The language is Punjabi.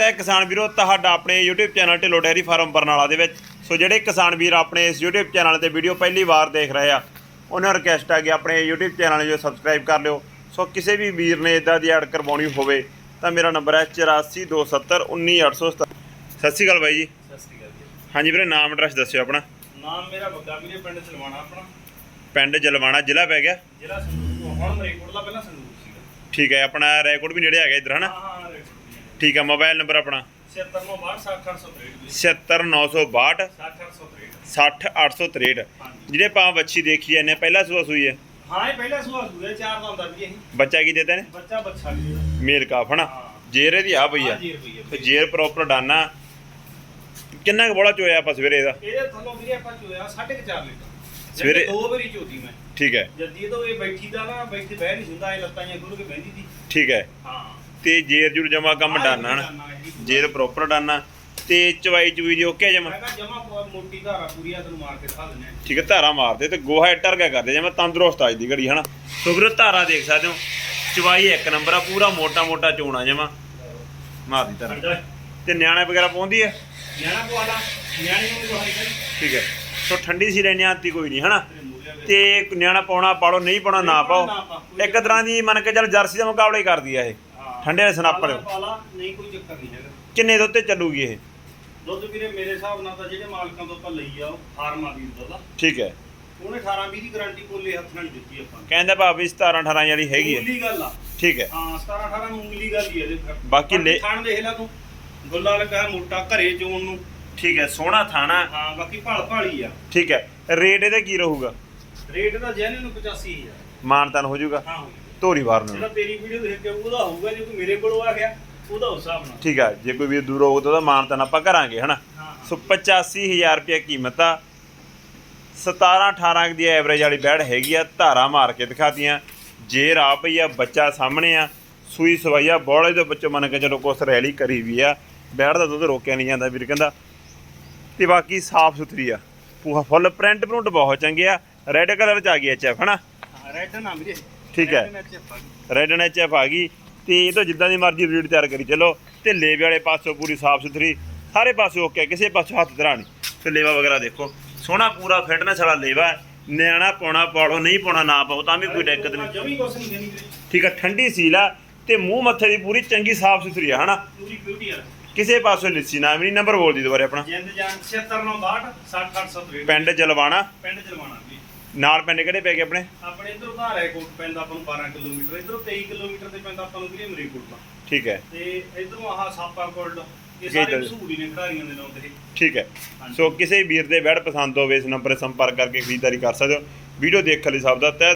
ਸਵਾਗਤ ਹੈ ਕਿਸਾਨ ਵੀਰੋ ਤੁਹਾਡਾ ਆਪਣੇ YouTube channel Dhillon dairy farm Barnala ਦੇ ਵਿੱਚ। ਸੋ ਜਿਹੜੇ ਕਿਸਾਨ ਵੀਰ ਆਪਣੇ ਇਸ YouTube ਚੈਨਲ ਤੇ ਵੀਡੀਓ ਪਹਿਲੀ ਵਾਰ ਦੇਖ ਰਹੇ ਆ ਉਹਨਾਂ ਰਿਕਵੈਸਟ ਹੈ ਕਿ ਆਪਣੇ YouTube ਚੈਨਲ ਨੂੰ ਸਬਸਕ੍ਰਾਈਬ ਕਰ ਲਿਓ। ਸੋ ਕਿਸੇ ਵੀ ਵੀਰ ਨੇ ਇਦਾਂ ਦੀ ਐਡ ਕਰਵਾਉਣੀ ਹੋਵੇ ਤਾਂ ਮੇਰਾ ਨੰਬਰ ਹੈ 8427191870 ਸਤਿ ਸ਼੍ਰੀ ਅਕਾਲ ਬਾਈ ਜੀ। ਸਤਿ ਸ਼੍ਰੀ ਅਕਾਲ ਜੀ। ਹਾਂਜੀ ਵੀਰੇ ਨਾਮ ਐਡਰੈਸ ਦੱਸਿਓ ਆਪਣਾ। ਨਾਮ ਮੇਰਾ ਬੱਗਾ ਵੀਰੇ ਪਿੰਡ ਸਲਵਾਣਾ ਆਪਣਾ। ਪਿੰਡ ਜਲਵਾਣਾ ਜ਼ਿਲ੍ਹਾ ਪੈ ਗਿਆ? ਜਿਹੜਾ ਸੰਦੂਕ ਹੁਣ ਮਰੇਕੋਟ ਦਾ ਪਹਿਲਾਂ ਸੰਦੂਕ ਸੀਗਾ। ਠੀਕ ਹੈ ਆਪਣਾ ਰੈਕੋਰਡ ਵੀ ਨੇੜੇ ਹੈਗਾ ਇੱਧਰ ਹਨਾ? ਹਾਂ ਠੀਕ ਹੈ ਮੋਬਾਈਲ ਨੰਬਰ ਆਪਣਾ? 76 ਨੂੰ 6863 76962 6863 60863 ਹਾਂਜੀ। ਜਿਹੜੇ ਪਾਂ ਬੱਚੀ ਦੇਖੀ ਜਾਂਦੇ ਪਹਿਲਾ ਸੂਆ ਸੂਈ ਹੈ ਹਾਂ ਇਹ ਪਹਿਲਾ ਸੁਆ ਸੂਆ ਚਾਰ ਦਾ ਹੁੰਦਾ ਵੀ ਇਹ। ਬੱਚਾ ਕੀ ਦੇਤਾ ਨੇ ਬੱਚਾ ਬੱਚਾ ਵੀ ਮੇਲ ਕਾਫ ਹਨਾ? ਜੇਰ ਇਹਦੀ ਆ। ਪਈ ਆ ਤੇ ਜੇਰ। ਪ੍ਰੋਪਰ ਡਾਨਾ। ਕਿੰਨਾ ਕੁ ਬੋਲਾ ਚੋਇਆ ਆਪਾਂ ਸਵੇਰੇ ਇਹਦਾ? ਇਹਦੇ ਥੱਲੋਂ ਵੀਰੇ ਆਪਾਂ ਚੋਇਆ 4.5 ਲੀਟਰ। ਸਵੇਰੇ- ਦੋ ਵਾਰੀ ਚੋਤੀ ਮੈਂ। ਠੀਕ ਹੈ। ਜਦ ਜਦੋਂ ਇਹ ਬੈਠੀ ਦਾ ਨਾ ਬੈਠੀ ਬਹਿ ਨਹੀਂ ਹੁੰਦਾ ਇਹ ਲੱਤਾਂ ਜਾਂ ਗੁਰੂ ਕੇ ਬਹਿੰਦੀ ਸੀ। ਠੀਕ ਹੈ। ਹਾਂ। ਤੇ ਜੇਰ ਜੁਰ ਜਮਾ ਕੰਮ ਆਹ ਡਾਨਾ ਹਨਾ ਡਾਨਾ ਇਹ ਵੀ। ਜੇਰ ਪ੍ਰੋਪਰ ਡਾਨਾ। ਤੇ ਚਵਾਈ ਚੂਈ ਦੀ ਓਕੇ ਜਮਾ ਮੈਂ। ਜਮਾ ਮੋਟੀ ਧਾਰਾ ਪੂਰੀ ਆ ਤੈਨੂੰ ਮਾਰ ਕੇ ਦਿੰਦੇ ਆ। ਠੀਕ ਹੈ ਧਾਰਾ ਮਾਰਦੇ ਤੇ ਗੋਹਾ ਟਰ ਗਿਆ ਕਰਦੇ ਜਿਵੇਂ ਤੰਦਰੁਸਤ ਅੱਜ ਦੀ ਘੜੀ ਹਨਾ। ਸੋ ਵੀਰੋ ਧਾਰਾ ਦੇਖ ਸਕਦੇ ਹੋ। ਚਵਾਈ ਇੱਕ ਨੰਬਰ ਆ ਪੂਰਾ ਮੋਟਾ ਮੋਟਾ ਚੋਣਾ ਜਮਾ। ਮਾਰਦੀ ਧਾਰਾ। ਤੇ ਨਿਆਣੇ ਵਗੈਰਾ ਪਾਉਂਦੀ ਹੈ ਨਿਆਣਾ ਪਵਾਲਾ ਨਿਆਣੇ ਨੂੰ ਕਰੀ ਠੀਕ ਹੈ। ਸੋ ਠੰਡੀ ਸੀ ਲੈਣੀ ਆਤੀ ਕੋਈ ਨਹੀਂ ਹਨਾ। ਤੇ ਨਿਆਣਾ ਪਾਉਣਾ ਪਾਲੋ ਨਹੀਂ ਪਾਉਣਾ ਨਾ ਪਾਓ। ਇੱਕ ਤਰ੍ਹਾਂ ਦੀ ਮੰਨ ਕੇ ਚੱਲ ਜਰਸੀ ਦਾ ਮੁਕਾਬਲਾ ਹੀ ਕਰਦੀ ਆ ਇਹ। ਠੰਡੇ ਦੇ ਪਾਲਾ ਵਾਲੇ। ਪਾਲਾ ਨਹੀਂ ਕੋਈ ਚੱਕਰ ਨਹੀਂ ਹੈਗਾ। ਕਿੰਨੇ ਦੁੱਧ ਤੇ ਚੱਲੂਗੀ ਇਹ? ਦੁੱਧ ਵੀਰੇ ਮੇਰੇ ਹਿਸਾਬ ਨਾਲ ਤਾਂ ਜਿਹੜੇ ਮਾਲਕਾਂ ਤੋਂ ਆਪਾਂ ਲਈ ਆ ਉਹ ਫਾਰਮਾਂ ਦੀ ਦੁੱਧ ਆ। ਠੀਕ ਹੈ। ਉਹਨੇ 18 20 ਦੀ ਗਾਰੰਟੀ ਕੋਲੇ ਹੱਥ ਨਾਲ ਦਿੱਤੀ ਆਪਾਂ ਨੂੰ। ਕਹਿੰਦਾ ਭਾਵੇਂ 17 18 ਵਾਲੀ ਹੈਗੀ ਹੈ ਮੂਲੀ ਗੱਲ ਆ। ਠੀਕ ਹੈ। ਹਾਂ 17 18 ਮੂਲੀ ਗੱਲ ਹੀ ਆ ਇਹਦੇ ਫਿਰ। ਬਾਕੀ ਲੈ- ਖਾਣ ਦੇਖ ਲੈ ਤੂੰ। ਗੁੱਲਾ ਲੱਗਾ ਮੋਟਾ ਘਰੇ ਚੋਣ ਨੂੰ। ਠੀਕ ਹੈ ਸੋਹਣਾ ਥਾਣਾ। ਹਾਂ ਬਾਕੀ ਭਾਲ ਭਾਲੀ ਆ। ਠੀਕ ਹੈ। ਰੇਟ ਇਹਦਾ ਕੀ ਰਹੂਗਾ? ਰੇਟ ਦਾ ਜੈਨ ਨੂੰ 85000 ਮਾਨਤਨ ਹੋ ਜਾਊਗਾ? ਹਾਂ ਧੋਰੀ ਵਾਰ ਜਿਹੜਾ ਨੂੰ ਤੇਰੀ ਵੀਡੀਓ ਦੇਖ ਕੇ ਉਹਦਾ ਹੋਊਗਾ ਜੇ ਕੋਈ ਮੇਰੇ ਕੋਲੋਂ ਆ ਗਿਆ ਉਹਦਾ ਉਸ ਹਿਸਾਬ ਨਾਲ। ਠੀਕ ਹੈ ਜੇ ਕੋਈ ਵੀ ਦੂਰ ਹੋਊਗਾ ਤਾਂ ਉਹਦਾ ਮਾਨਤਨ ਆਪਾਂ ਕਰਾਂਗੇ ਹਨਾ? ਸੋ 85000 ਰੁਪਏ ਕੀਮਤ ਆ। 17 18 ਦੀ ਐਵਰੇਜ ਵਾਲੀ ਬੈੜ ਹੈਗੀ ਆ ਧਾਰਾ ਮਾਰ ਕੇ ਦਿਖਾਤੀਆਂ। ਜੇਰ ਆ ਪਈ ਆ ਬੱਚਾ ਸਾਹਮਣੇ ਆ। ਸੂਈ ਸਵਾਈਆ ਬੋਲੇ ਦੇ ਬੱਚੋ ਮੰਨ ਕੇ ਚਲੋ ਕੁਛ ਰੈਲੀ ਕਰੀ ਵੀ ਆ। ਬੈੜ ਦਾ ਦੁੱਧ ਰੋਕਿਆ ਨਹੀਂ ਜਾਂਦਾ ਵੀਰ ਕਹਿੰਦਾ। ਤੇ ਬਾਕੀ ਸਾਫ਼ ਸੁਥਰੀ ਆ। ਪੂਰਾ ਫੁੱਲ ਪ੍ਰਿੰਟ ਪ੍ਰਿੰਟ ਬਹੁਤ ਚੰਗੇ ਆ। ਰੈੱਡ ਕਲਰ ਚ ਆ ਗਈ ਐਚਐਫ ਹਨਾ? ਰੈਡ ਨਾ ਵੀਰੇ। ਠੀਕ ਹੈ। ਰੈੱਡ ਐਨ ਐਚਐਫ ਆ ਗਈ। ਤੇ ਇਹ ਤਾਂ ਜਿੱਦਾਂ ਦੀ ਮਰਜ਼ੀ ਬਰੀਡ ਤਿਆਰ ਕਰੀ ਚਲੋ। ਤੇ ਲੇਵੇ ਵਾਲੇ ਪਾਸੋਂ ਪੂਰੀ ਸਾਫ਼ ਸੁਥਰੀ ਸਾਰੇ ਪਾਸੇ ਓਕੇ ਕਿਸੇ ਪਾਸੋਂ ਹੱਥ ਧਰਾ ਨਹੀਂ। ਤੇ ਲੇਵਾ ਵਗੈਰਾ ਦੇਖੋ ਸੋਹਣਾ ਪੂਰਾ ਫਿਟਨੈਸ ਵਾਲਾ ਲੇਵਾ। ਨਿਆਣਾ ਪਾਉਣਾ ਪਾੜੋ ਨਹੀਂ ਪਾਉਣਾ ਨਾ ਪਾਓ ਤਾਂ ਵੀ ਕੋਈ ਦਿੱਕਤ ਨਹੀਂ। ਠੀਕ ਹੈ ਠੰਡੀ ਸੀਲ ਆ ਤੇ ਮੂੰਹ ਮੱਥੇ ਦੀ ਪੂਰੀ ਚੰਗੀ ਸਾਫ਼ ਸੁਥਰੀ ਆ ਹਨਾ? ਪੂਰੀ ਬਿਊਟੀ ਆ। ਕਿਸੇ ਪਾਸੋਂ ਲਿੱਸੀ ਨਾ ਵੀ ਨਹੀਂ ਨੰਬਰ ਬੋਲ ਦੀ ਦੁਬਾਰੇ ਆਪਣਾ। ਜਿੰਦ ਜਾਨ 7692 60863 ਪਿੰਡ ਜਲਵਾਣਾ। ਪਿੰਡ ਜਲਵਾਣਾ। ਨਾਲ ਪਿੰਡ ਕਿਹੜੇ ਪੈ ਗਏ ਆਪਣੇ? ਆਪਣੇ ਇਧਰੋਂ ਦਾ ਰੈਕੋਟ ਪੈਂਦਾ ਆਪਾਂ ਨੂੰ 12 ਕਿਲੋਮੀਟਰ। ਇਧਰੋਂ 23 ਕਿਲੋਮੀਟਰ ਤੇ ਪੈਂਦਾ ਆਪਾਂ ਨੂੰ ਵੀਰੇ ਮਰੀਕੋਟ ਦਾ? ਠੀਕ ਹੈ। ਤੇ ਇਧਰੋਂ ਆਹ ਸਾਪਾ ਕੋਲਡ ਇਹ ਸਾਰੇ ਹੈ। ਮਸ਼ਹੂਰ ਹੀ ਨੇ ਖਿਡਾਰੀਆਂ ਦੇ ਨਾਮ ਤੇ। ਠੀਕ ਹੈ। ਸੋ ਕਿਸੇ ਵੀਰ ਦੇ ਬੈਡ ਪਸੰਦ ਹੋਵੇ ਇਸ ਨੰਬਰ 'ਤੇ ਸੰਪਰਕ ਕਰਕੇ ਖਰੀਦਦਾਰੀ ਕਰ ਸਕਦੇ ਹੋ। ਵੀਡੀਓ ਦੇਖਣ ਲਈ ਸਭ ਦਾ ਤਹਿ